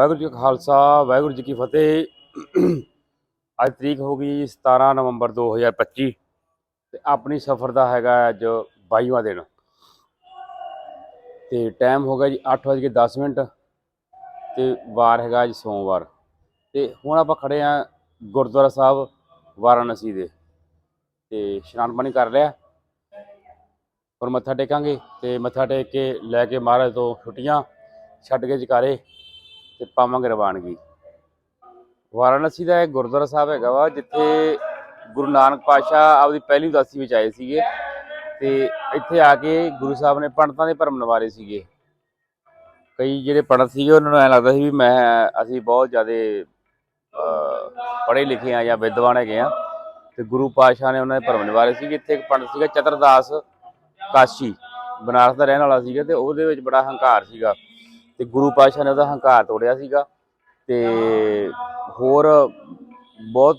ਵਾਹਿਗੁਰੂ ਜੀ ਕਾ ਖਾਲਸਾ, ਵਾਹਿਗੁਰੂ ਜੀ ਕੀ ਫਤਿਹ। ਅੱਜ ਤਰੀਕ ਹੋ ਗਈ 17 ਨਵੰਬਰ 2025 ਤੇ ਆਪਣੀ ਸਫ਼ਰ ਦਾ ਹੈਗਾ ਅੱਜ 22ਵਾਂ ਦਿਨ। ਤੇ ਟਾਈਮ ਹੋ ਗਿਆ ਜੀ 8:10 ਮਿੰਟ ਤੇ ਵਾਰ ਹੈਗਾ ਅੱਜ ਸੋਮਵਾਰ। ਤੇ ਹੁਣ ਆਪਾਂ ਖੜੇ ਆ ਗੁਰਦੁਆਰਾ ਸਾਹਿਬ ਵਾਰਾਣਸੀ ਦੇ। ਤੇ ਇਸ਼ਨਾਨ ਪਾਣੀ ਕਰ ਲਿਆ। ਹੁਣ ਮੱਥਾ ਟੇਕਾਂਗੇ ਤੇ ਮੱਥਾ ਟੇਕ ਕੇ ਲੈ ਕੇ ਮਹਾਰਾਜ ਤੋਂ ਛੁੱਟੀਆਂ ਛੱਡ ਕੇ ਜਕਾਰੇ। ਤੇ ਪਾਵਾਂਗੇ ਰਵਾਨਗੀ ਵਾਰਾਣਸੀ ਦਾ ਇੱਕ ਗੁਰਦੁਆਰਾ ਸਾਹਿਬ ਹੈਗਾ ਵਾ, ਜਿੱਥੇ ਗੁਰੂ ਨਾਨਕ ਪਾਤਸ਼ਾਹ ਆਪਦੀ ਪਹਿਲੀ ਉਦਾਸੀ ਵਿੱਚ ਆਏ ਸੀਗੇ ਤੇ ਇੱਥੇ ਆ ਕੇ ਗੁਰੂ ਸਾਹਿਬ ਨੇ ਪੰਡਤਾਂ ਦੇ ਭਰਮ ਨਿਵਾਰੇ ਸੀਗੇ। ਕਈ ਜਿਹੜੇ ਪੰਡਤ ਸੀਗੇ, ਉਹਨਾਂ ਨੂੰ ਐ ਲੱਗਦਾ ਸੀ ਵੀ ਮੈਂ, ਅਸੀਂ ਬਹੁਤ ਜ਼ਿਆਦਾ ਪੜ੍ਹੇ ਲਿਖੇ ਆ ਜਾਂ ਵਿਦਵਾਨ ਹੈਗੇ ਆ ਤੇ ਗੁਰੂ ਪਾਤਸ਼ਾਹ ਨੇ ਉਹਨਾਂ ਦੇ ਭਰਮ ਨਿਵਾਰੇ ਸੀਗੇ। ਇੱਥੇ ਇੱਕ ਪੰਡਤ ਸੀਗਾ ਚਤਰਦਾਸ ਕਾਸ਼ੀ, ਬਨਾਰਸ ਦਾ ਰਹਿਣ ਵਾਲਾ ਸੀਗਾ ਤੇ ਉਹਦੇ ਵਿੱਚ ਬੜਾ ਹੰਕਾਰ ਸੀਗਾ। ਤੇ ਗੁਰੂ ਪਾਤਸ਼ਾਹ ਨੇ ਉਹਦਾ ਹੰਕਾਰ ਤੋੜਿਆ ਸੀਗਾ ਤੇ ਹੋਰ ਬਹੁਤ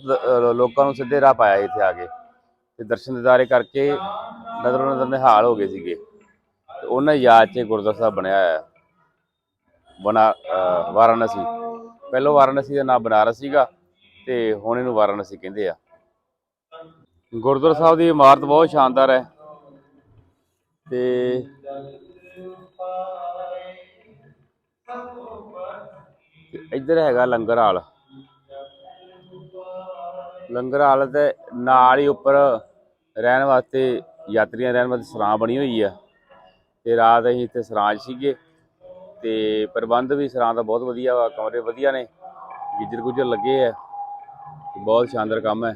ਲੋਕਾਂ ਨੂੰ ਸਿੱਧੇ ਰਾਹ ਪਾਇਆ ਇੱਥੇ ਆ ਕੇ। ਤੇ ਦਰਸ਼ਨ ਦਿਦਾਰੇ ਕਰਕੇ ਨਜ਼ਰੋਂ ਨਜ਼ਰ ਨਿਹਾਲ ਹੋ ਗਏ ਸੀਗੇ। ਤੇ ਉਹਨਾਂ ਯਾਦ 'ਚ ਗੁਰਦੁਆਰਾ ਸਾਹਿਬ ਬਣਿਆ ਹੋਇਆ। ਹੈ ਬਣਾ ਵਾਰਾਣਸੀ। ਪਹਿਲਾਂ ਵਾਰਾਣਸੀ ਦਾ ਨਾਮ ਬਨਾਰਸ ਸੀਗਾ ਤੇ ਹੁਣ ਇਹਨੂੰ ਵਾਰਾਣਸੀ ਕਹਿੰਦੇ ਆ। ਗੁਰਦੁਆਰਾ ਸਾਹਿਬ ਦੀ ਇਮਾਰਤ ਬਹੁਤ ਸ਼ਾਨਦਾਰ ਹੈ। ਤੇ ਤੇ ਇੱਧਰ ਹੈਗਾ ਲੰਗਰ ਹਾਲ। ਲੰਗਰ ਹਾਲ ਤੇ ਨਾਲ ਹੀ ਉੱਪਰ ਰਹਿਣ ਵਾਸਤੇ ਯਾਤਰੀਆਂ ਰਹਿਣ ਵਾਸਤੇ ਸਰਾਂ ਬਣੀ ਹੋਈ ਆ। ਤੇ ਰਾਤ ਅਸੀਂ ਇੱਥੇ ਸਰਾਂ 'ਚ ਸੀਗੇ ਤੇ ਪ੍ਰਬੰਧ ਵੀ ਸਰਾਂ ਦਾ ਬਹੁਤ ਵਧੀਆ ਵਾ, ਕਮਰੇ ਵਧੀਆ ਨੇ, ਗਿੱਜਰ ਗੁੱਜਰ ਲੱਗੇ ਆ। ਬਹੁਤ ਸ਼ਾਨਦਾਰ ਕੰਮ ਹੈ।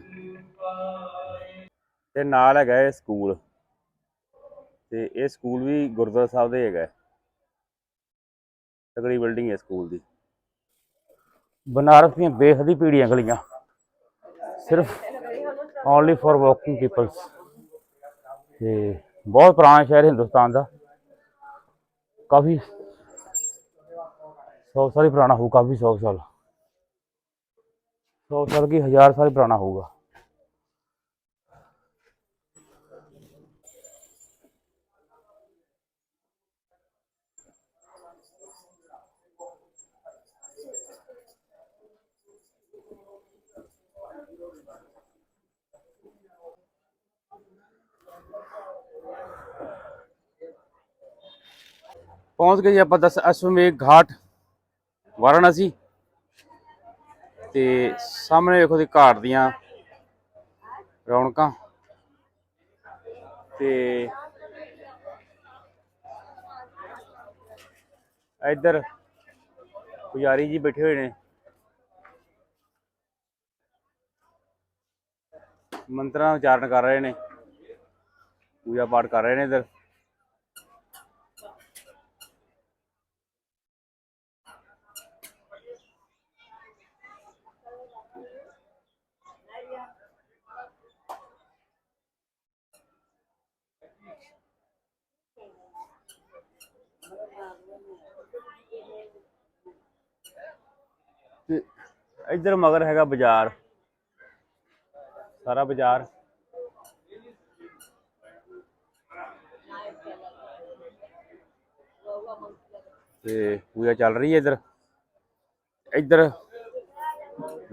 ਤੇ ਨਾਲ ਹੈਗਾ ਇਹ ਸਕੂਲ। ਤੇ ਇਹ ਸਕੂਲ ਵੀ ਗੁਰਦੁਆਰਾ ਸਾਹਿਬ ਦਾ ਹੈਗਾ। ਤਕੜੀ ਬਿਲਡਿੰਗ ਹੈ ਸਕੂਲ ਦੀ। ਬਨਾਰਸ ਦੀਆਂ ਬੇਹੱਦੀ ਪੀੜੀਆਂ ਗਲੀਆਂ। ਸਿਰਫ ਓਨਲੀ ਫॉर ਵਾਕਿੰਗ ਪੀਪਲਸ ਤੇ ਬਹੁਤ ਪੁਰਾਣਾ ਸ਼ਹਿਰ ਹਿੰਦੁਸਤਾਨ ਦਾ। ਕਾਫੀ 100 ਸਾਲ ਹੀ ਪੁਰਾਣਾ ਹੋਊ, ਕਾਫੀ 100 ਸਾਲ। 100 ਸਾਲ ਕੀ 1000 ਸਾਲ ਪੁਰਾਣਾ ਹੋਊਗਾ। ਪਹੁੰਚ ਗਏ ਜੀ ਆਪਾਂ ਦਸ ਅਸ਼ਵਮੇਘ ਘਾਟ, ਵਾਰਾਣਸੀ। ਤੇ ਸਾਹਮਣੇ ਵੇਖੋ ਦੀ ਘਾਟ ਦੀਆਂ ਰੌਣਕਾਂ। ਤੇ ਇੱਧਰ ਪੁਜਾਰੀ ਜੀ ਬੈਠੇ ਹੋਏ ਨੇ। ਮੰਤਰਾਂ ਦਾ ਉਚਾਰਨ ਕਰ ਰਹੇ ਨੇ। ਪੂਜਾ ਪਾਠ ਕਰ ਰਹੇ ਨੇ ਇੱਧਰ ਤੇ ਇੱਧਰ ਮਗਰ ਹੈਗਾ ਬਾਜ਼ਾਰ। ਸਾਰਾ ਬਾਜ਼ਾਰ। ਤੇ ਪੂਜਾ ਚੱਲ ਰਹੀ ਹੈ ਇੱਧਰ। ਇੱਧਰ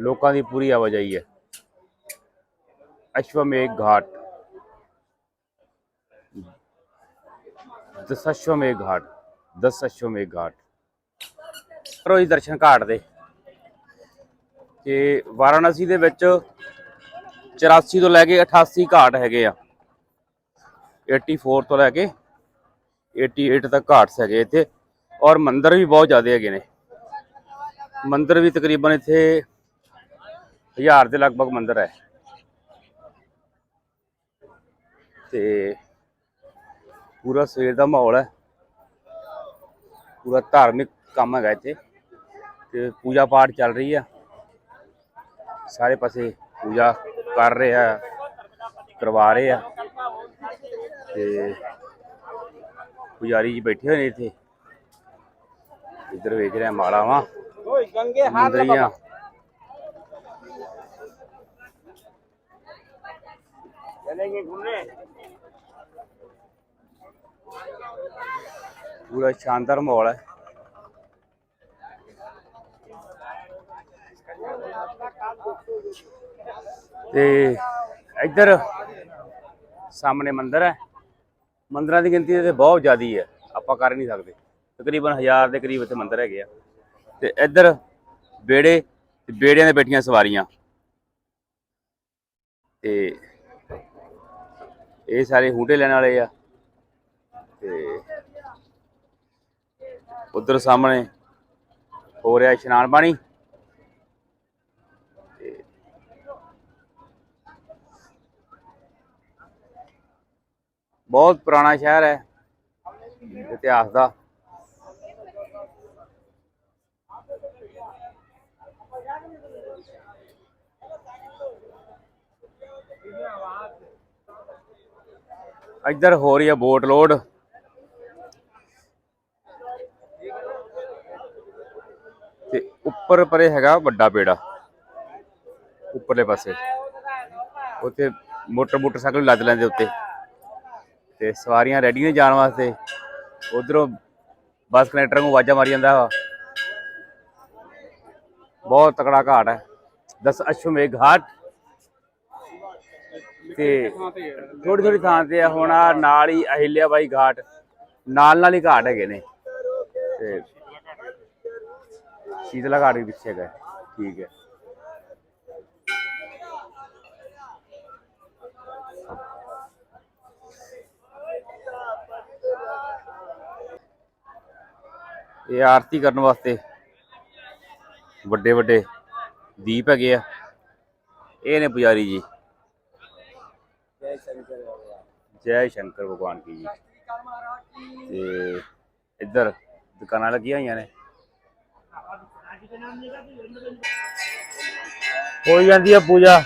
ਲੋਕਾਂ ਦੀ ਪੂਰੀ ਆਵਾਜਾਈ ਹੈ। ਅਸ਼ਵਮੇਘ ਘਾਟ। ਦਸ ਅਸ਼ਵਮੇਘ ਘਾਟ। ਦਸ ਅਸ਼ਵਮੇਘ ਘਾਟ। ਕਰੋ ਦਰਸ਼ਨ ਘਾਟ ਦੇ। ਤੇ ਵਾਰਾਣਸੀ ਦੇ ਵਿੱਚ 84 ਤੋਂ ਲੈ ਕੇ 88 ਘਾਟ ਹੈਗੇ ਆ। 84 ਤੋਂ ਲੈ ਕੇ 88 ਤੱਕ ਘਾਟਸ ਹੈਗੇ ਇੱਥੇ। ਔਰ ਮੰਦਰ ਵੀ ਬਹੁਤ ਜ਼ਿਆਦਾ ਹੈਗੇ ਨੇ। ਮੰਦਰ ਵੀ ਤਕਰੀਬਨ ਇੱਥੇ ਹਜ਼ਾਰ ਦੇ ਲਗਭਗ ਮੰਦਰ ਹੈ। ਤੇ ਪੂਰਾ ਸਵੇਰ ਦਾ ਮਾਹੌਲ ਹੈ। ਪੂਰਾ ਧਾਰਮਿਕ ਕੰਮ ਹੈਗਾ ਇੱਥੇ। ਤੇ ਪੂਜਾ ਪਾਠ ਚੱਲ ਰਹੀ ਆ। ਸਾਰੇ ਪਾਸੇ ਪੂਜਾ ਕਰ ਰਹੇ ਆ ਕਰਵਾ ਰਹੇ ਆ। ਤੇ ਪੁਜਾਰੀ ਜੀ ਬੈਠੇ ਹੋਏ ਨੇ ਇੱਥੇ। ਇੱਧਰ ਵੇਖ ਰਿਹਾ ਮਾਲਾ ਵਾ ਓਏ ਗੰਗੇ ਹੱਥ ਲਗਾ ਚਲੇਗੇ ਘੁੰਮਨੇ ਪੂਰਾ ਸ਼ਾਨਦਾਰ ਮਾਹੌਲ ਹੈ। ਤੇ ਇੱਧਰ ਸਾਹਮਣੇ ਮੰਦਿਰ ਹੈ। ਮੰਦਿਰਾਂ ਦੀ ਗਿਣਤੀ ਤੇ ਬਹੁਤ ਜ਼ਿਆਦੀ ਹੈ। ਆਪਾਂ ਕਰ ਨਹੀਂ ਸਕਦੇ। ਤਕਰੀਬਨ 1000 ਦੇ ਕਰੀਬ ਇੱਥੇ ਮੰਦਿਰ ਹੈਗੇ ਆ। ਤੇ ਇੱਧਰ ਬੇੜੇ ਤੇ ਬੇੜਿਆਂ ਦੇ ਬੈਠੀਆਂ ਸਵਾਰੀਆਂ। ਤੇ ਇਹ ਸਾਰੇ ਹੂਟੇ ਲੈਣ ਵਾਲੇ ਆ। ਤੇ ਉਧਰ ਸਾਹਮਣੇ ਹੋ ਰਿਹਾ ਇਸ਼ਨਾਨ ਪਾਣੀ। ਬਹੁਤ ਪੁਰਾਣਾ ਸ਼ਹਿਰ ਹੈ। ਇਤਿਹਾਸ ਦਾ। ਇੱਧਰ ਹੋ ਰਹੀ ਹੈ ਬੋਟ ਲੋਡ। ਤੇ ਉੱਪਰ ਪਰੇ ਹੈਗਾ ਵੱਡਾ ਪੇੜਾ ਉੱਪਰਲੇ ਪਾਸੇ। ਉੱਥੇ ਮੋਟਰ ਮੋਟਰਸਾਈਕਲ ਲੱਦ ਲੈਂਦੇ ਉੱਤੇ ਤੇ ਸਵਾਰੀਆਂ ਰੈਡੀ ਨੇ ਜਾਣ ਵਾਸਤੇ। ਉਧਰੋਂ ਬੱਸ ਕਨੈਕਟਰ ਨੂੰ ਆਵਾਜ਼ਾਂ ਮਾਰੀ ਜਾਂਦਾ ਵਾ। ਬਹੁਤ ਤਕੜਾ ਘਾਟ ਹੈ। ਦਸ ਅਸ਼ਵਮੇਘ ਘਾਟ। ਤੇ ਥੋੜੀ ਥੋੜੀ ਥਾਂ ਤੇ ਹੁਣ ਆ ਨਾਲ ਹੀ ਅਹਿਲਿਆ ਬਾਈ ਘਾਟ। ਨਾਲ ਨਾਲ ਹੀ ਘਾਟ ਹੈਗੇ ਨੇ। ਤੇ ਸ਼ੀਤਲਾ ਘਾਟ ਵੀ ਪਿੱਛੇ ਹੈਗਾ। ਠੀਕ ਹੈ। ਇਹ ਆਰਤੀ ਕਰਨ ਵਾਸਤੇ ਵੱਡੇ ਵੱਡੇ ਦੀਪ ਹੈਗੇ ਆ। ਇਹ ਨੇ ਪੁਜਾਰੀ ਜੀ। ਜੈ ਸ਼ੰਕਰ ਭਗਵਾਨ ਕੀ ਜੀ। ਤੇ ਇੱਧਰ ਦੁਕਾਨਾਂ ਲੱਗੀਆਂ ਹੋਈਆਂ ਨੇ। ਹੋਈ ਜਾਂਦੀ ਹੈ ਪੂਜਾ।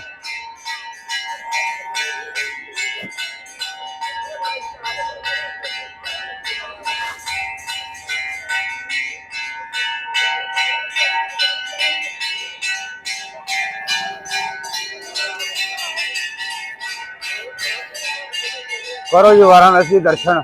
ਕਰੋ ਜੀ ਵਾਰਾਣਸੀ ਦਰਸ਼ਨ।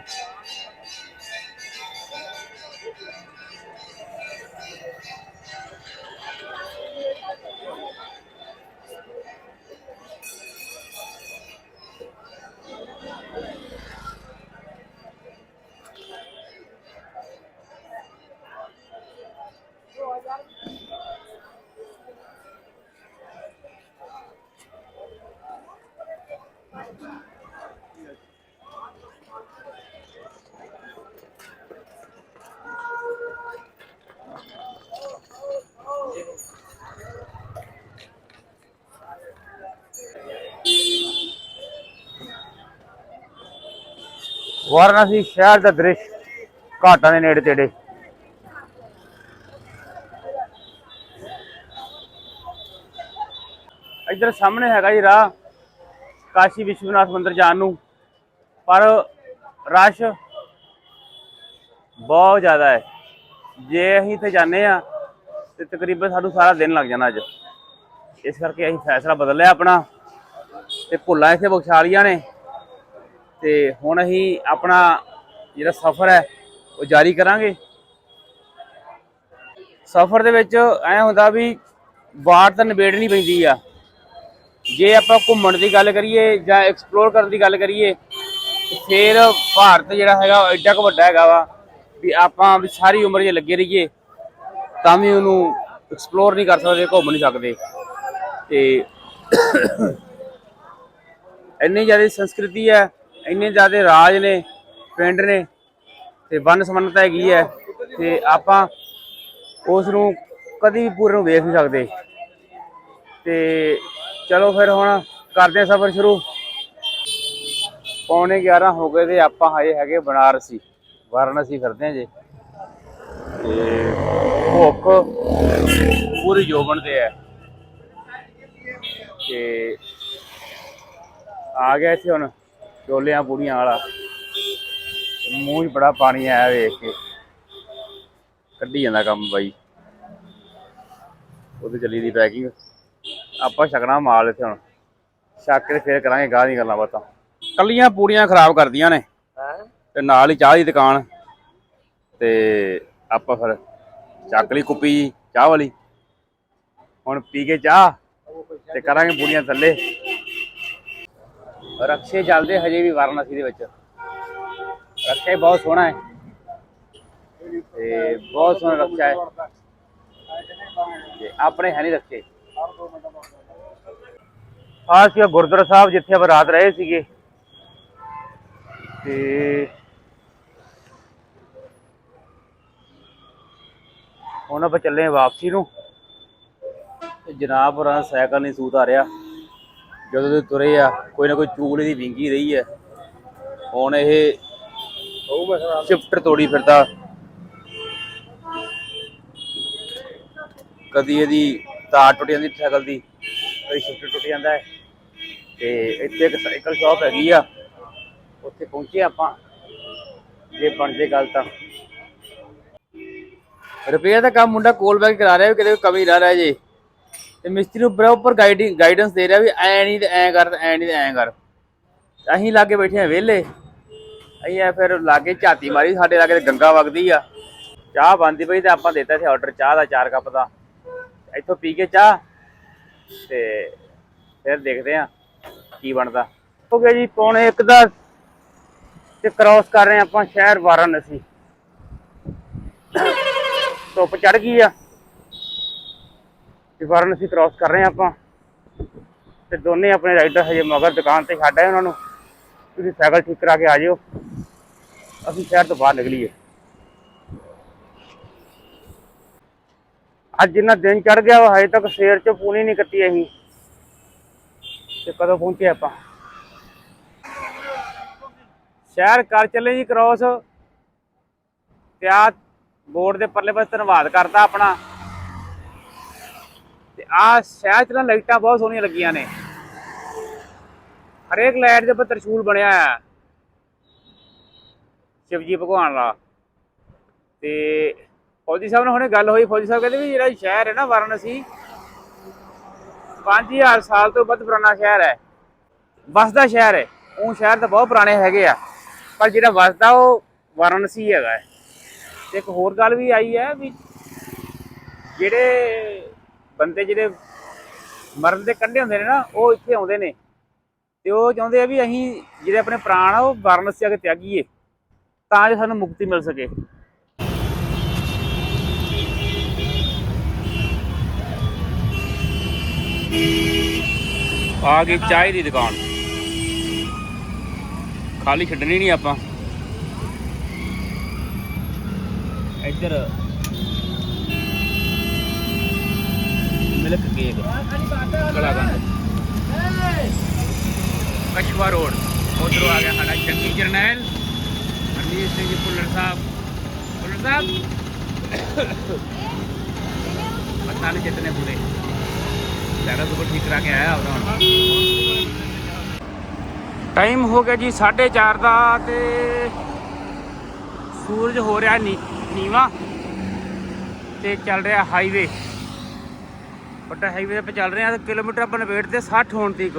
ਵਾਰਾਣਸੀ ਸ਼ਹਿਰ ਦਾ ਦ੍ਰਿਸ਼ ਘਾਟਾਂ ਦੇ ਨੇੜੇ ਤੇੜੇ। ਇੱਧਰ ਸਾਹਮਣੇ ਹੈਗਾ ਜੀ ਰਾਹ, ਕਾਸ਼ੀ ਵਿਸ਼ਵਨਾਥ ਮੰਦਿਰ ਜਾਣ ਨੂੰ। ਪਰ ਰਸ਼ ਬਹੁਤ ਜ਼ਿਆਦਾ ਹੈ। ਜੇ ਅਸੀਂ ਇੱਥੇ ਜਾਂਦੇ ਆ ਤੇ ਤਕਰੀਬਨ ਸਾਨੂੰ ਸਾਰਾ ਦਿਨ ਲੱਗ ਜਾਣਾ ਅੱਜ। ਇਸ ਕਰਕੇ ਅਸੀਂ ਫੈਸਲਾ ਬਦਲ ਲਿਆ ਆਪਣਾ, ਤੇ ਭੁੱਲਾਂ ਇੱਥੇ ਬਖਸ਼ਾਲੀਆਂ ਨੇ। ਤੇ ਹੁਣ ਅਸੀਂ ਆਪਣਾ ਜਿਹੜਾ ਸਫ਼ਰ ਹੈ, ਉਹ ਜਾਰੀ ਕਰਾਂਗੇ। ਸਫ਼ਰ ਦੇ ਵਿੱਚ ਐ ਹੁੰਦਾ ਵੀ ਵਾਰ ਤਾਂ ਨਿਬੇੜਨੀ ਪੈਂਦੀ ਆ। ਜੇ ਆਪਾਂ ਘੁੰਮਣ ਦੀ ਗੱਲ ਕਰੀਏ ਜਾਂ ਐਕਸਪਲੋਰ ਕਰਨ ਦੀ ਗੱਲ ਕਰੀਏ ਫਿਰ ਭਾਰਤ ਜਿਹੜਾ ਹੈਗਾ ਉਹ ਐਡਾ ਕੁ ਵੱਡਾ ਹੈਗਾ ਵਾ ਵੀ ਆਪਾਂ ਵੀ ਸਾਰੀ ਉਮਰ ਜੇ ਲੱਗੇ ਰਹੀਏ, ਤਾਂ ਵੀ ਉਹਨੂੰ ਐਕਸਪਲੋਰ ਨਹੀਂ ਕਰ ਸਕਦੇ, ਘੁੰਮ ਨਹੀਂ ਸਕਦੇ। ਤੇ ਇੰਨੀ ਜ਼ਿਆਦਾ ਸੰਸਕ੍ਰਿਤੀ ਹੈ ਇੰਨੇ ਜ਼ਿਆਦਾ ਰਾਜ ਨੇ, ਪਿੰਡ ਨੇ, ਤੇ ਵੰਨ ਸਮੰਨਤਾ ਹੈਗੀ ਹੈ, ਤੇ ਆਪਾਂ ਉਸ ਨੂੰ ਕਦੀ ਵੀ ਪੂਰੇ ਨੂੰ ਵੇਖ ਨਹੀਂ ਸਕਦੇ। ਤੇ ਚਲੋ ਫਿਰ ਹੁਣ ਕਰਦੇ ਸਫ਼ਰ ਸ਼ੁਰੂ। ਪੌਣੇ 11 ਹੋ ਗਏ ਤੇ ਆਪਾਂ ਹਜੇ ਹੈਗੇ ਬਨਾਰਸੀ, ਵਾਰਾਣਸੀ ਫਿਰਦੇ ਹਾਂ ਜੇ। ਤੇ ਭੁੱਖ ਪੂਰੀ ਜੋਬਨ ਤੇ ਹੈ। ਤੇ ਆ ਗਿਆ ਇੱਥੇ ਹੁਣ। ਚੋਲਿਆਂ ਪੂੜੀਆਂ ਵਾਲਾ। ਮੂੰਹ 'ਚ ਬੜਾ ਪਾਣੀ ਆਇਆ ਵੇਖ ਕੇ। ਕੱਢੀ ਜਾਂਦਾ ਕੰਮ ਬਾਈ। ਉਹਦੇ ਚੱਲੀ ਦੀ ਪੈਕਿੰਗ। ਆਪਾਂ ਛਕਣਾ ਮਾਲ ਇੱਥੇ ਹੁਣ। ਛੱਕ ਕੇ ਫੇਰ ਕਰਾਂਗੇ ਗਾਹ ਦੀਆਂ ਗੱਲਾਂ ਬਾਤਾਂ। ਕੱਲੀਆਂ ਪੂੜੀਆਂ ਖਰਾਬ ਕਰਦੀਆਂ ਨੇ। ਤੇ ਨਾਲ ਹੀ ਚਾਹ ਦੀ ਦੁਕਾਨ। ਤੇ ਆਪਾਂ ਫਿਰ ਚੱਕ ਲਈ ਕੁੱਪੀ ਚਾਹ ਵਾਲੀ। ਹੁਣ ਪੀ ਕੇ ਚਾਹ। ਤੇ ਕਰਾਂਗੇ ਪੂਰੀਆਂ ਥੱਲੇ। ਰਕਸ਼ੇ ਚੱਲਦੇ ਹਜੇ ਵੀ ਵਾਰਾਣਸੀ ਦੇ ਵਿੱਚ। ਰਕਸ਼ਾ ਬਹੁਤ ਸੋਹਣਾ ਹੈ। ਤੇ ਬਹੁਤ ਸੋਹਣਾ ਰਕਸ਼ਾ ਹੈ। ਤੇ ਆਪਣੇ ਹੈ ਨਹੀਂ ਰਕਸ਼ੇ। ਆਹ ਸੀ ਗੁਰਦੁਆਰਾ ਸਾਹਿਬ ਜਿੱਥੇ ਆਪਾਂ ਰਾਤ ਰਹੇ ਸੀਗੇ। ਤੇ ਹੁਣ ਆਪਾਂ ਚੱਲੇ ਵਾਪਸੀ ਨੂੰ। ਜਨਾਬ ਹੋਰਾਂ ਸਾਈਕਲ ਨਹੀਂ ਸੂਤ ਆ ਰਿਹਾ। ਜਦੋਂ ਦੇ ਤੁਰੇ ਆ, ਕੋਈ ਨਾ ਕੋਈ ਚੂਲ ਦੀ ਵਿੰਗੀ ਰਹੀ ਹੈ ਹੁਣ ਇਹ ਸ਼ਿਫਟਰ ਤੋੜੀ ਫਿਰਦਾ। ਕਦੀ ਇਹਦੀ ਤਾਰ ਟੁੱਟ ਜਾਂਦੀ ਸਾਈਕਲ ਦੀ, ਕਦੀ ਸ਼ਿਫਟਰ ਟੁੱਟ ਜਾਂਦਾ ਹੈ। ਤੇ ਇੱਥੇ ਇੱਕ ਸਾਈਕਲ ਸ਼ਾਪ ਹੈਗੀ ਆ, ਉੱਥੇ ਪਹੁੰਚੇ ਆਪਾਂ, ਜੇ ਬਣ ਜੇ ਗੱਲ ਤਾਂ। ਰਿਪੇਅਰ ਦਾ ਕੰਮ ਮੁੰਡਾ ਕੋਲ ਬੈਕ ਕਰਾ ਰਿਹਾ ਵੀ ਕਿਤੇ ਕੋਈ ਕਮੀ ਨਾ ਰਹਿ ਜੇ। ਤੇ ਮਿਸਤਰੀ ਨੂੰ ਬਰਾਬਰ ਗਾਈਡੈਂਸ ਦੇ ਰਿਹਾ ਵੀ ਐ ਨਹੀਂ ਤੇ ਐ ਕਰ ਤੇ ਐ ਨਹੀਂ ਤੇ ਐ ਕਰ। ਅਸੀਂ ਲਾਗੇ ਬੈਠੇ ਆ ਵਿਹਲੇ। ਅਸੀਂ ਐ ਫਿਰ ਲਾਗੇ ਝਾਤੀ ਮਾਰੀ, ਸਾਡੇ ਲਾਗੇ ਤੇ ਗੰਗਾ ਵਗਦੀ ਆ। ਚਾਹ ਬੰਦੀ ਪਈ ਤੇ ਆਪਾਂ ਦਿੱਤਾ ਸੀ ਆਰਡਰ ਚਾਹ ਦਾ 4 ਕੱਪ ਦਾ। ਇੱਥੋਂ ਪੀ ਕੇ ਚਾਹ ਤੇ ਫਿਰ ਦੇਖਦੇ ਆ ਕੀ ਬਣਦਾ। ਹੋ ਗਿਆ ਜੀ ਪੌਣੇ 1 ਦਾ ਤੇ ਕ੍ਰਾਸ ਕਰ ਰਹੇ ਹਾਂ ਆਪਾਂ ਸ਼ਹਿਰ ਵਾਰਾਣਸੀ। ਧੁੱਪ ਚੜ ਗਈ ਆ। ਤੇ ਵਾਰਾਣਸੀ ਕ੍ਰਾਸ ਕਰ ਰਹੇ ਹਾਂ ਆਪਾਂ। ਤੇ ਦੋਨੇ ਆਪਣੇ ਰਾਈਡਰ ਹਜੇ ਮਗਰ ਦੁਕਾਨ ਤੇ ਛੱਡ ਆਏ ਉਹਨਾਂ ਨੂੰ। ਤੁਸੀਂ ਸਾਈਕਲ ਠੀਕ ਕਰਾ ਕੇ ਆ ਜਿਓ। ਅਸੀਂ ਸ਼ਹਿਰ ਤੋਂ ਬਾਹਰ ਨਿਕਲੀਏ। ਅੱਜ ਜਿੰਨਾ ਦਿਨ ਚੜ ਗਿਆ ਵਾ, ਹਜੇ ਤੱਕ ਸਵੇਰ ਚੋਂ ਪੂਣੀ ਨਹੀਂ ਕੱਟੀ ਅਸੀਂ। ਤੇ ਕਦੋਂ ਪਹੁੰਚੇ ਆਪਾਂ? ਸ਼ਹਿਰ ਕਰ ਚੱਲੇ ਜੀ ਕ੍ਰਾਸ ਤੇ ਆ ਬੋਰਡ ਦੇ ਪਰਲੇ ਪਾਸੇ ਧੰਨਵਾਦ ਕਰਦਾ ਆਪਣਾ। ਆ ਸ਼ਹਿਰ ਚ ਨਾ ਲਾਈਟਾਂ ਬਹੁਤ ਸੋਹਣੀਆਂ ਲੱਗੀਆਂ ਨੇ। ਹਰੇਕ ਲਾਈਟ ਦੇ ਉੱਪਰ ਤਰਸ਼ੂਲ ਬਣਿਆ ਆ ਸ਼ਿਵਜੀ ਭਗਵਾਨ ਦਾ। ਤੇ ਫੌਜੀ ਸਾਹਿਬ ਨਾਲ ਹੁਣੇ ਗੱਲ ਹੋਈ। ਫੌਜੀ ਸਾਹਿਬ ਕਹਿੰਦੇ ਵੀ ਜਿਹੜਾ ਸ਼ਹਿਰ ਹੈ ਨਾ ਵਾਰਾਣਸੀ 5000 ਸਾਲ ਤੋਂ ਵੱਧ ਪੁਰਾਣਾ ਸ਼ਹਿਰ ਹੈ। ਵਸਦਾ ਸ਼ਹਿਰ ਹੈ। ਉਹ ਸ਼ਹਿਰ ਤਾਂ ਬਹੁਤ ਪੁਰਾਣੇ ਹੈਗੇ ਆ। ਪਰ ਜਿਹੜਾ ਵਸਦਾ ਉਹ ਵਾਰਾਣਸੀ ਹੈਗਾ ਹੈ। ਤੇ ਇੱਕ ਹੋਰ ਗੱਲ ਵੀ ਆਈ ਹੈ ਵੀ ਜਿਹੜੇ ਬੰਦੇ ਜਿਹੜੇ ਮਰਨ ਦੇ ਕੰਢੇ ਹੁੰਦੇ ਨੇ ਨਾ ਉਹ ਇੱਥੇ ਆਉਂਦੇ ਨੇ। ਤੇ ਉਹ ਚਾਹੁੰਦੇ ਆ ਵੀ ਅਸੀਂ ਜਿਹੜੇ ਆਪਣੇ ਪ੍ਰਾਣ ਆ ਉਹ ਵਾਰਾਣਸੀ ਆ ਕੇ ਤਿਆਗੀਏ ਤਾਂ ਜੋ ਸਾਨੂੰ ਮੁਕਤੀ ਮਿਲ ਸਕੇ। ਆ ਗਈ ਚਾਹ ਦੀ ਦੁਕਾਨ। ਖਾਲੀ ਛੱਡਣੀ ਨਹੀਂ ਆਪਾਂ। ਇੱਧਰ ਮਿਲਕ ਕੇਕ ਕਲਾਕੰਦ ਕਸ਼ਵਾ ਰੋਡ, ਉਧਰੋਂ ਆ ਗਿਆ ਸਾਡਾ ਚੰਗੀ ਜਰਨੈਲ, ਹਰਮੀਤ ਸਿੰਘ ਜੀ ਭੁੱਲਰ ਸਾਹਿਬ। ਭੁੱਲਰ ਸਾਹਿਬ? ਪਤਾ ਨਹੀਂ ਕਿਤਨੇ ਪੂਰੇ। ਸਾਰਾ ਸੁਪਰ ਠੀਕ ਕਰਾ ਕੇ ਆਇਆ ਉਹਦਾ ਟਾਈਮ ਹੋ ਗਿਆ ਜੀ 4:30 ਦਾ ਤੇ ਸੂਰਜ ਹੋ ਰਿਹਾ ਨੀ- ਨੀਵਾਂ ਤੇ ਚੱਲ ਰਿਹਾ ਹਾਈਵੇ। ਵੱਡਾ ਹਾਈਵੇ ਤੇ ਚੱਲ ਰਹੇ ਆ ਕਿਲੋਮੀਟਰ ਆਪਾਂ ਨਵੇੜ ਤੇ 60 ਹੋਣ ਤੀਕ।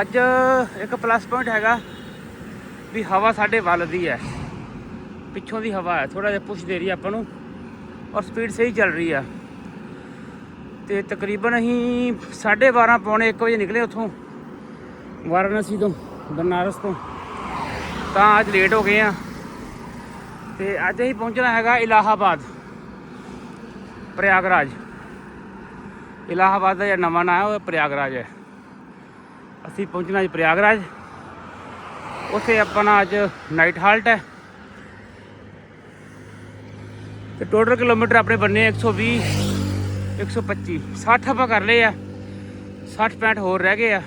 ਅੱਜ ਇੱਕ ਪਲੱਸ ਪੁਆਇੰਟ ਹੈਗਾ ਵੀ ਹਵਾ ਸਾਡੇ ਵੱਲ ਦੀ ਹੈ। ਪਿੱਛੋਂ ਦੀ ਹਵਾ ਹੈ ਥੋੜਾ ਜਿਹਾ ਪੁਸ਼ ਦੇ ਰਹੀ ਆਪਾਂ ਨੂੰ। ਔਰ ਸਪੀਡ ਸਹੀ ਚੱਲ ਰਹੀ ਆ। ਤੇ ਤਕਰੀਬਨ ਅਸੀਂ 12:30 ਪੌਣੇ 1 ਵਜੇ ਨਿਕਲੇ ਉੱਥੋਂ, ਵਾਰਾਣਸੀ ਤੋਂ, ਬਨਾਰਸ ਤੋਂ। ਤਾਂ ਅੱਜ ਲੇਟ ਹੋ ਗਏ ਆ। ਤੇ ਅੱਜ ਅਸੀਂ ਪਹੁੰਚਣਾ ਹੈਗਾ ਇਲਾਹਾਬਾਦ, ਪ੍ਰਯਾਗਰਾਜ। ਇਲਾਹਾਬਾਦ ਦਾ ਜਿਹੜਾ ਨਵਾਂ ਨਾਂ ਹੈ, ਉਹ ਪ੍ਰਯਾਗਰਾਜ ਹੈ। ਅਸੀਂ ਪਹੁੰਚਣਾ ਅੱਜ ਪ੍ਰਯਾਗਰਾਜ। ਉੱਥੇ ਆਪਣਾ ਅੱਜ ਨਾਈਟ ਹਾਲਟ ਹੈ। ਤੇ ਟੋਟਲ ਕਿਲੋਮੀਟਰ ਆਪਣੇ ਬੰਨੇ 120 125 60 ਆਪਾਂ ਕਰ ਲਏ ਆ। 60 65 ਹੋਰ ਰਹਿ ਗਏ ਆ।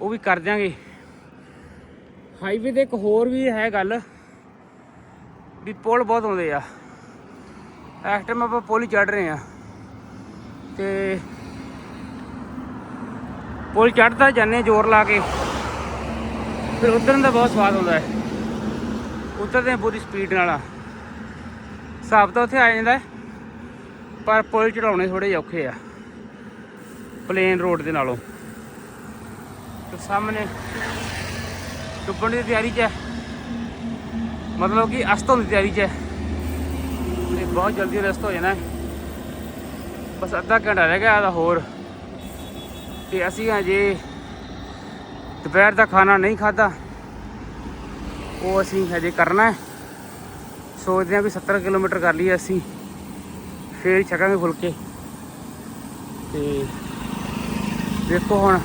ਉਹ ਵੀ ਕਰ ਦਿਆਂਗੇ। ਹਾਈਵੇ ਤੇ ਇੱਕ ਹੋਰ ਵੀ ਹੈ ਗੱਲ। ਵੀ ਪੁਲ ਬਹੁਤ ਆਉਂਦੇ ਆ। ਇਸ ਟਾਈਮ ਆਪਾਂ ਪੁਲ ਹੀ ਚੜ ਰਹੇ ਆ। ਤੇ ਪੁਲ ਚੜਦਾ ਜਾਂਦੇ ਜ਼ੋਰ ਲਾ ਕੇ। ਫਿਰ ਉਤਰਨ ਦਾ ਬਹੁਤ ਸਵਾਦ ਆਉਂਦਾ ਹੈ। ਉਤਰਦੇ ਹਾਂ ਪੂਰੀ ਸਪੀਡ ਨਾਲ ਹਿਸਾਬ ਤਾਂ ਉੱਥੇ ਆ ਜਾਂਦਾ ਪਰ ਪੁਲ ਚੜਾਉਣੇ ਥੋੜੇ ਜਿਹੇ ਔਖੇ ਆ ਪਲੇਨ ਰੋਡ ਦੇ ਨਾਲੋਂ। ਤੇ ਸਾਹਮਣੇ ਡੁੱਬਣ ਦੀ ਤਿਆਰੀ 'ਚ ਹੈ। ਮਤਲਬ ਕਿ ਅਸਤ ਦੀ ਤਿਆਰੀ 'ਚ ਹੈ। ਤੇ ਬਹੁਤ ਜਲਦੀ ਰਸਤ ਹੋ ਜਾਣਾ ਹੈ। ਬਸ ਅੱਧਾ ਘੰਟਾ ਰਹਿ ਗਿਆ ਇਹਦਾ ਹੋਰ। ਤੇ ਅਸੀਂ ਹਜੇ ਦੁਪਹਿਰ ਦਾ ਖਾਣਾ ਨਹੀਂ ਖਾਦਾ ਉਹ ਅਸੀਂ ਹਜੇ ਕਰਨਾ ਹੈ। ਸੋਚਦੇ ਹਾਂ ਵੀ 70 ਕਿਲੋਮੀਟਰ ਕਰ ਲਈਏ ਅਸੀਂ। ਫੇਰ ਛਕਾਂਗੇ ਫੁਲਕੇ। ਤੇ ਦੇਖੋ ਹੁਣ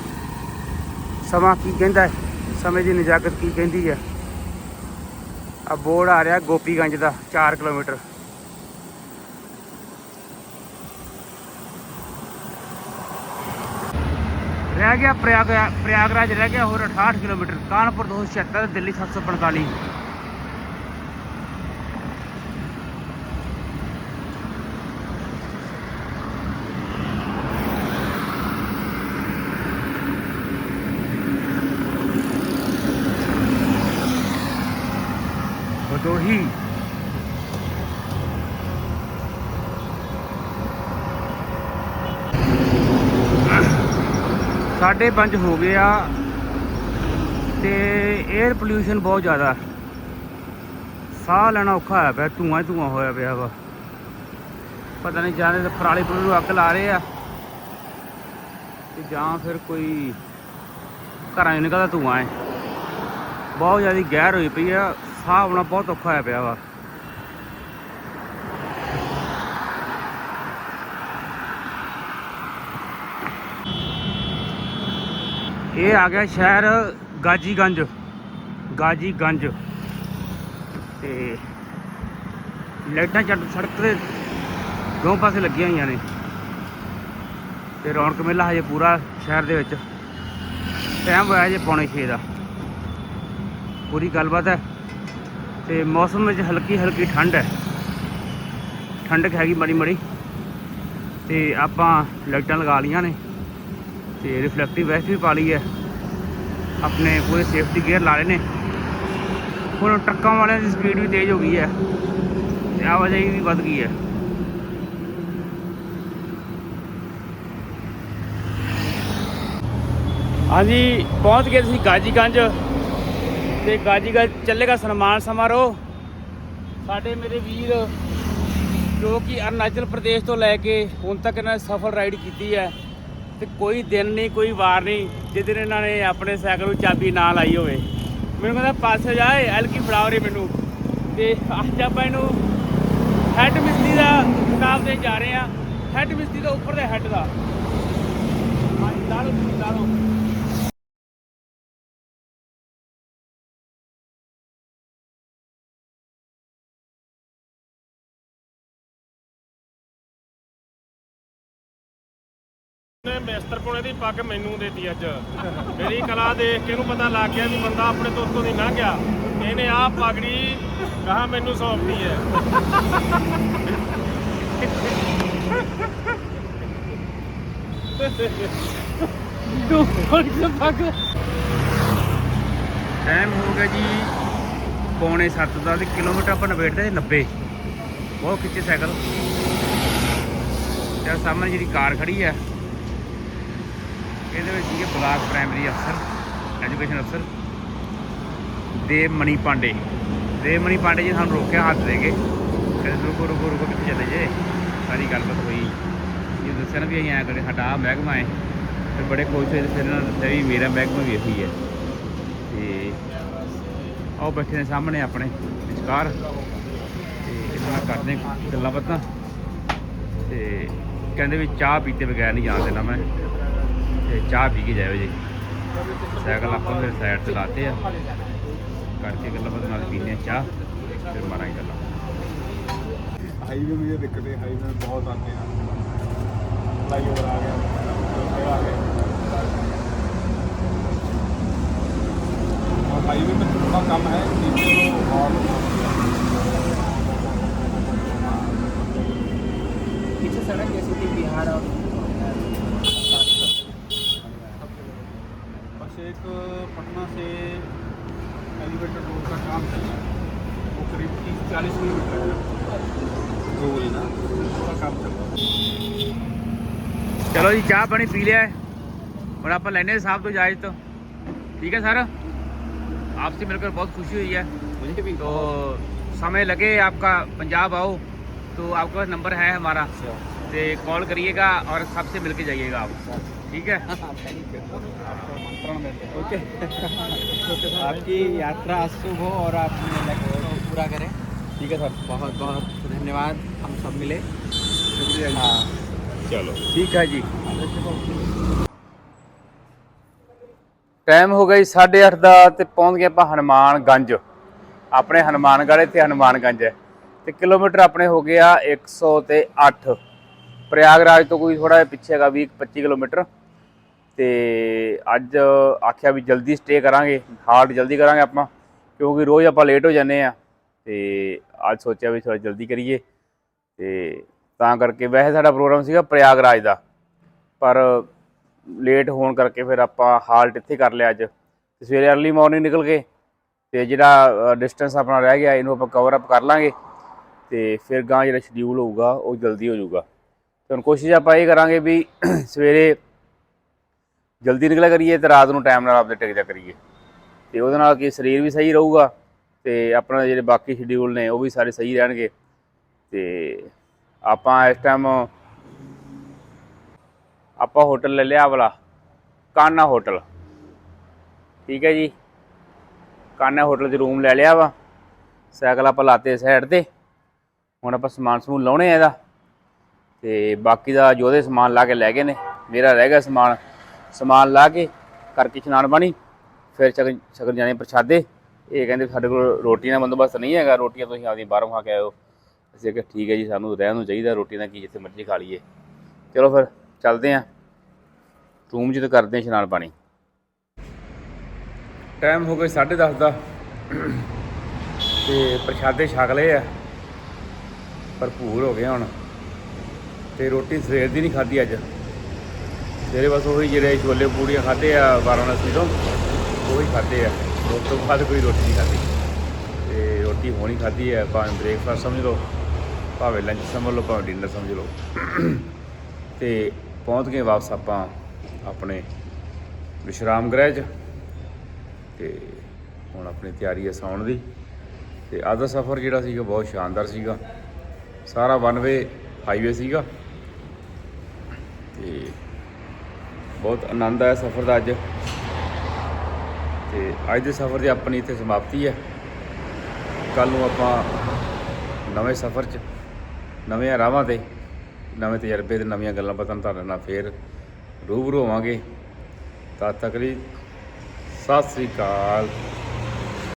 ਸਮਾਂ ਕੀ ਕਹਿੰਦਾ ਹੈ। ਸਮੇਂ ਦੀ ਨਜਾਕਤ ਕੀ ਕਹਿੰਦੀ ਹੈ। ਆ ਬੋਰਡ ਆ ਰਿਹਾ ਗੋਪੀਗੰਜ ਦਾ 4 ਕਿਲੋਮੀਟਰ। ਰਹਿ ਗਿਆ ਪ੍ਰਯਾਗ ਪ੍ਰਯਾਗਰਾਜ ਰਹਿ ਗਿਆ ਹੋਰ 68 ਕਿਲੋਮੀਟਰ ਕਾਨਪੁਰ 276 ਦਿੱਲੀ 745 5:30 ਹੋ ਗਏ ਆ ਤੇ 에ਅਰ ਪੋਲੂਸ਼ਨ ਬਹੁਤ ਜ਼ਿਆਦਾ। ਸਾਹ ਲੈਣਾ ਔਖਾ ਹੋਇਆ ਪਿਆ, ਧੂਆਂ ਧੂਆਂ ਹੋਇਆ ਪਿਆ ਵਾ। ਪਤਾ ਨਹੀਂ ਜਾਣੇ ਤੇ ਪਰਾਲੀ ਪੁਰੀ ਅੱਗ ਲਾ ਰਹੇ ਆ। ਤੇ ਜਾਂ ਫਿਰ ਕੋਈ ਘਰਾਂ ਚੋਂ ਨਿਕਲਦਾ ਧੂਆਂ ਹੈ ਬਹੁਤ ਜ਼ਿਆਦਾ ਗਹਿਰ ਹੋਈ ਪਈ ਆ, ਸਾਹ ਆਉਣਾ ਬਹੁਤ ਔਖਾ ਹੋਇਆ ਪਿਆ ਵਾ। ਇਹ ਆ ਗਿਆ ਸ਼ਹਿਰ ਗਾਜੀਗੰਜ। ਗਾਜੀਗੰਜ। ਤੇ ਲਾਈਟਾਂ ਚੱਟ ਸੜਕ 'ਤੇ ਦੋ ਪਾਸੇ ਲੱਗੀਆਂ ਹੋਈਆਂ ਨੇ। ਤੇ ਰੌਣਕ ਮੇਲਾ ਹਜੇ ਪੂਰਾ ਸ਼ਹਿਰ ਦੇ ਵਿੱਚ। ਟਾਈਮ ਹੋਇਆ ਜੇ ਪੌਣੇ 6 ਦਾ। ਪੂਰੀ ਗੱਲਬਾਤ ਹੈ। ਤੇ ਮੌਸਮ ਵਿੱਚ ਹਲਕੀ ਹਲਕੀ ਠੰਡ ਹੈ। ਠੰਡਕ ਹੈਗੀ ਮਾੜੀ ਮਾੜੀ। ਤੇ ਆਪਾਂ ਲਾਈਟਾਂ ਲਗਾ ਲੀਆਂ ਨੇ। ਤੇ ਰਿਫਲੈਕਟਿਵ ਵੈਸਟ ਵੀ ਪਾ ਲਈ ਹੈ। ਆਪਣੇ ਪੂਰੇ ਸੇਫਟੀ ਗੇਅਰ ਲਾ ਲਏ ਨੇ। ਹੁਣ ਟਰੱਕਾਂ ਵਾਲਿਆਂ ਦੀ ਸਪੀਡ ਵੀ ਤੇਜ਼ ਹੋ ਗਈ ਹੈ। ਤੇ ਆਵਾਜਾਈ ਵੀ ਵੱਧ ਗਈ ਹੈ। ਹਾਂਜੀ, ਪਹੁੰਚ ਗਏ ਤੁਸੀਂ ਗਾਜੀਗੰਜ। ਤੇ ਗਾਜੀਗੰਜ ਚੱਲੇਗਾ ਸਨਮਾਨ ਸਮਾਰੋਹ। ਸਾਡੇ ਮੇਰੇ ਵੀਰ, ਜੋ ਕਿ ਅਰੁਣਾਚਲ ਪ੍ਰਦੇਸ਼ ਤੋਂ ਲੈ ਕੇ ਹੁਣ ਤੱਕ ਇਹਨਾਂ ਨੇ ਸਫਲ ਰਾਈਡ ਕੀਤੀ ਹੈ। ਤੇ ਕੋਈ ਦਿਨ ਨਹੀਂ, ਕੋਈ ਵਾਰ ਨਹੀਂ ਜਿੱਦਣ ਇਹਨਾਂ ਨੇ ਆਪਣੇ ਸਾਈਕਲ ਨੂੰ ਚਾਬੀ ਨਾ ਲਾਈ ਹੋਵੇ। ਮੈਨੂੰ ਕਹਿੰਦਾ, ਪਾਸੇ ਜਾਏ ਐਲਕੀ ਫੜਾਓ ਰੇ ਮੈਨੂੰ। ਤੇ ਅੱਜ ਆਪਾਂ ਇਹਨੂੰ ਹੈੱਡ ਮਿਸਤਰੀ ਦਾ ਸਟਾਫ ਦੇ ਜਾ ਰਹੇ ਆ ਹੈੱਡ ਮਿਸਤਰੀ ਦਾ ਉੱਪਰ ਦੇ ਹੈੱਡ ਦਾ। ਹਾਂਜੀ ਲਾ ਲਓ। ਨੇ ਮਿਸਤਰ ਪੁਣੇ ਦੀ ਪੱਗ ਮੈਨੂੰ ਦੇਤੀ ਅੱਜ। ਮੇਰੀ ਕਲਾ ਦੇਖ ਕੇ ਇਹਨੂੰ ਪਤਾ ਲੱਗ ਗਿਆ ਵੀ ਬੰਦਾ ਆਪਣੇ ਤੋਂ ਉੱਤੋਂ ਦੀ ਲੰਘ ਗਿਆ। ਇਹਨੇ ਆਹ ਪਗੜੀ ਕਹਾ ਮੈਨੂੰ ਸੌਂਪਦੀ ਹੈ। ਟਾਈਮ ਹੋ ਗਿਆ ਜੀ ਪੌਣੇ 7 ਦਾ ਤੇ ਕਿਲੋਮੀਟਰ ਆਪਾਂ ਨਵੇੜਦੇ 90 ਬਹੁਤ ਖਿੱਚੇ ਸਾਈਕਲ। ਤੇ ਆਹ ਸਾਹਮਣੇ ਜਿਹੜੀ ਕਾਰ ਖੜੀ ਹੈ ਇਹਦੇ ਵਿੱਚ ਸੀਗੇ ਬਲਾਕ ਪ੍ਰਾਇਮਰੀ ਅਫਸਰ ਐਜੂਕੇਸ਼ਨ ਅਫਸਰ ਦੇਵ ਮਣੀ ਪਾਂਡੇ। ਦੇਵ ਮਣੀ ਪਾਂਡੇ ਜੀ ਸਾਨੂੰ ਰੋਕਿਆ ਹੱਥ ਦੇ ਕੇ। ਕਹਿੰਦੇ ਰੁਕੋ ਰੁਕੋ ਰੁਕੋ, ਕਿੱਥੇ ਚਲੇ ਜੇ? ਸਾਰੀ ਗੱਲਬਾਤ ਹੋਈ। ਇਹ ਦੱਸਿਆ ਨਾ ਵੀ ਅਸੀਂ ਐਂ ਕਰੇ ਹਟਾ ਮਹਿਕਮਾ ਹੈ। ਤੇ ਬੜੇ ਖੁਸ਼ ਹੋਏ ਫਿਰ ਇਹਨਾਂ ਨੇ ਦੱਸਿਆ ਵੀ ਮੇਰਾ ਮਹਿਕਮਾ ਵੀ ਇਹੀ ਹੈ। ਤੇ ਆਓ ਬੈਠੇ ਨੇ ਸਾਹਮਣੇ ਆਪਣੇ, ਵਿਚਕਾਰ। ਤੇ ਇਹਨਾਂ ਨਾਲ ਕਰਦੇ ਗੱਲਾਂ ਬਾਤਾਂ। ਤੇ ਕਹਿੰਦੇ ਵੀ ਚਾਹ ਪੀਤੇ ਬਗੈਰ ਨਹੀਂ ਜਾਣ ਦੇਣਾ ਮੈਂ। चाह पी के जाए जी। सैकल आपको फिर से लाते हैं। करके गला पीने चाह फिर मारा गला हाईवे में ये दिक्कत है हाईवे में बहुत आते हैं। फ्लाई ओवर आ गया। हाईवे में थोड़ा कम है पीछे सड़क जैसे कि बिहार और एक पटना से एलिवेटर रोड का काम चल रहा है। वो करीब तीस चालीस किलोमीटर है। गोल ना। उसका काम चल रहा है। चलो जी चाह पानी पी लिया है। और आप लेने साहब तो जाए तो। ठीक है सर? आपसे मिलकर बहुत खुशी हुई है। मुझे भी। तो समय लगे आपका पंजाब आओ। तो आपका नंबर है हमारा। अच्छा। तो कॉल करिएगा और सबसे मिलके जाइएगा आप ठीक है ओके आपकी यात्रा शुभ हो और आप अपने लक्ष्य को पूरा करें ठीक है सर बहुत बहुत धन्यवाद हम सब मिले शुक्रिया हाँ ਚਲੋ ਠੀਕ ਹੈ ਜੀ ਟਾਈਮ ਹੋ ਗਿਆ ਜੀ 8:30 ਦਾ ਤੇ ਪਹੁੰਚ ਗਏ ਆਪਾਂ ਹਨੂਮਾਨਗੰਜ ਆਪਣੇ ਹਨੂਮਾਨਗੜ੍ਹ ਇੱਥੇ ਹਨੂਮਾਨਗੰਜ ਹੈ ਤੇ ਕਿਲੋਮੀਟਰ ਆਪਣੇ ਹੋ ਗਿਆ 100 ਤੇ 8 ਪ੍ਰਯਾਗਰਾਜ ਤੋਂ ਕੋਈ ਥੋੜਾ ਜਿਹਾ ਪਿੱਛੇ ਹੈਗਾ 20 25 ਕਿਲੋਮੀਟਰ। ਤੇ ਅੱਜ ਆਖਿਆ ਵੀ ਜਲਦੀ ਸਟੇ ਕਰਾਂਗੇ ਹਾਲਟ ਜਲਦੀ ਕਰਾਂਗੇ ਆਪਾਂ, ਕਿਉਂਕਿ ਰੋਜ਼ ਆਪਾਂ ਲੇਟ ਹੋ ਜਾਂਦੇ ਆ ਤੇ ਅੱਜ ਸੋਚਿਆ ਵੀ ਥੋੜਾ ਜਲਦੀ ਕਰੀਏ। ਤੇ ਤਾਂ ਕਰਕੇ ਵੈਸੇ ਸਾਡਾ ਪ੍ਰੋਗਰਾਮ ਸੀਗਾ ਪ੍ਰਯਾਗਰਾਜ ਦਾ। ਪਰ ਲੇਟ ਹੋਣ ਕਰਕੇ ਫਿਰ ਆਪਾਂ ਹਾਲਟ ਇੱਥੇ ਕਰ ਲਿਆ ਅੱਜ। ਤੇ ਸਵੇਰੇ ਅਰਲੀ ਮਾਰਨਿੰਗ ਨਿਕਲ ਗਏ। ਤੇ ਜਿਹੜਾ ਡਿਸਟੈਂਸ ਆਪਣਾ ਰਹਿ ਗਿਆ, ਇਹਨੂੰ ਆਪਾਂ ਕਵਰ ਅਪ ਕਰ ਲਾਂਗੇ। ਤੇ ਫਿਰ ਗਾਂ ਜਿਹੜਾ ਸ਼ਡਿਊਲ ਹੋਊਗਾ, ਉਹ ਜਲਦੀ ਹੋ ਜਾਊਗਾ। ਤੇ ਹੁਣ ਕੋਸ਼ਿਸ਼ ਆਪਾਂ ਇਹ ਕਰਾਂਗੇ ਵੀ ਸਵੇਰੇ ਜਲਦੀ ਨਿਕਲਿਆ ਕਰੀਏ ਤੇ ਰਾਤ ਨੂੰ ਟਾਈਮ ਨਾਲ ਆਪਦੇ ਟਿਕ ਜਾ ਕਰੀਏ। ਤੇ ਉਹਦੇ ਨਾਲ ਕੀ ਸਰੀਰ ਵੀ ਸਹੀ ਰਹੂਗਾ ਤੇ ਆਪਣਾ ਜਿਹੜੇ ਬਾਕੀ ਸ਼ਡਿਊਲ ਨੇ ਉਹ ਵੀ ਸਾਰੇ ਸਹੀ ਰਹਿਣਗੇ। ਤੇ ਆਪਾਂ ਇਸ ਟਾਈਮ ਆਪਾਂ ਹੋਟਲ ਲੈ ਲਿਆ ਵਾਲਾ, ਕਾਨਾ ਹੋਟਲ ਠੀਕ ਹੈ ਜੀ? ਕਾਨਾ ਹੋਟਲ 'ਚ ਰੂਮ ਲੈ ਲਿਆ ਵਾ। ਸਾਈਕਲ ਆਪਾਂ ਲਾਤੇ ਸਾਈਡ ਤੇ। ਹੁਣ ਆਪਾਂ ਸਮਾਨ ਸਮੂਨ ਲਾਉਣੇ ਆ ਇਹਦਾ। ਤੇ ਬਾਕੀ ਦਾ ਜੋਦੇ ਸਮਾਨ ਲਾ ਕੇ ਲੈ ਗਏ ਨੇ, ਮੇਰਾ ਰਹਿ ਗਿਆ ਸਮਾਨ ਸਮਾਨ ਲਾ ਕੇ ਕਰਕੇ ਇਸ਼ਨਾਨ ਪਾਣੀ, ਫਿਰ ਛਕਣ ਛਕਣ ਜਾਣੇ ਪ੍ਰਸ਼ਾਦੇ, ਇਹ ਕਹਿੰਦੇ ਸਾਡੇ ਕੋਲ ਰੋਟੀ ਦਾ ਬੰਦੋਬਸਤ ਨਹੀਂ ਹੈਗਾ, ਰੋਟੀਆਂ ਤੁਸੀਂ ਆਪਦੀ ਬਾਹਰੋਂ ਖਾ ਕੇ ਆਇਓ। ਅਸੀਂ ਕਿਹਾ ਠੀਕ ਹੈ ਜੀ, ਸਾਨੂੰ ਰਹਿਣ ਨੂੰ ਚਾਹੀਦਾ ਰੋਟੀ ਦਾ, ਕੀ ਜਿੱਥੇ ਮਰਜ਼ੀ ਖਾ ਲਈਏ। ਚਲੋ ਫਿਰ, ਚੱਲਦੇ ਆਂ ਰੂਮ 'ਚ ਤੇ ਕਰਦੇ ਆਂ ਇਸ਼ਨਾਨ ਪਾਣੀ। ਟਾਈਮ ਹੋ ਗਿਆ 10:30 ਦਾ। ਤੇ ਪ੍ਰਸ਼ਾਦੇ ਛਕ ਲਏ ਆ। ਭਰਪੂਰ ਹੋ ਗਏ ਹੁਣ। ਤੇ ਰੋਟੀ ਸਵੇਰ ਦੀ ਨਹੀਂ ਖਾਧੀ ਅੱਜ। ਸਵੇਰੇ ਬਸ ਉਹੀ ਜਿਹੜੇ ਛੋਲੇ ਪੂੜੀਆਂ ਖਾਧੇ ਆ ਵਾਰਾਣਸੀ ਤੋਂ, ਉਹੀ ਖਾਧੇ ਆ। ਉਸ ਤੋਂ ਬਾਅਦ ਕੋਈ ਰੋਟੀ ਨਹੀਂ ਖਾਧੀ। ਤੇ ਰੋਟੀ ਹੋਣੀ ਖਾਧੀ ਹੈ ਭਾਵੇਂ ਬ੍ਰੇਕਫਾਸਟ ਸਮਝ ਲਓ, ਭਾਵੇਂ ਲੰਚ ਸਮਝ ਲਓ, ਭਾਵੇਂ ਡਿਨਰ ਸਮਝ ਲਓ। ਤੇ ਪਹੁੰਚ ਗਏ ਵਾਪਸ ਆਪਾਂ ਆਪਣੇ ਵਿਸ਼ਰਾਮ ਗ੍ਰਹਿ 'ਚ। ਤੇ ਹੁਣ ਆਪਣੀ ਤਿਆਰੀ ਹੈ ਸੌਣ ਦੀ। ਤੇ ਅੱਜ ਦਾ ਸਫ਼ਰ ਜਿਹੜਾ ਸੀਗਾ, ਬਹੁਤ ਸ਼ਾਨਦਾਰ ਸੀਗਾ। ਸਾਰਾ ਵਨ ਵੇ ਹਾਈਵੇ ਸੀਗਾ। ਤੇ ਬਹੁਤ ਆਨੰਦ ਆਇਆ ਸਫ਼ਰ ਦਾ ਅੱਜ। ਤੇ ਅੱਜ ਦੇ ਸਫ਼ਰ ਦੀ ਆਪਣੀ ਇੱਥੇ ਸਮਾਪਤੀ ਹੈ। ਕੱਲ ਨੂੰ ਆਪਾਂ ਨਵੇਂ ਸਫ਼ਰ 'ਚ ਨਵੇਂ ਰਾਹਾਂ ਤੇ, ਨਵੇਂ ਤਜਰਬੇ ਤੇ ਨਵੀਆਂ ਗੱਲਾਂ ਬਾਤਾਂ ਤੁਹਾਡੇ ਨਾਲ ਫੇਰ ਰੂਬਰੂ ਹੋਵਾਂਗੇ। ਤਦ ਤੱਕ ਲਈ ਸਤਿ ਸ੍ਰੀ ਅਕਾਲ।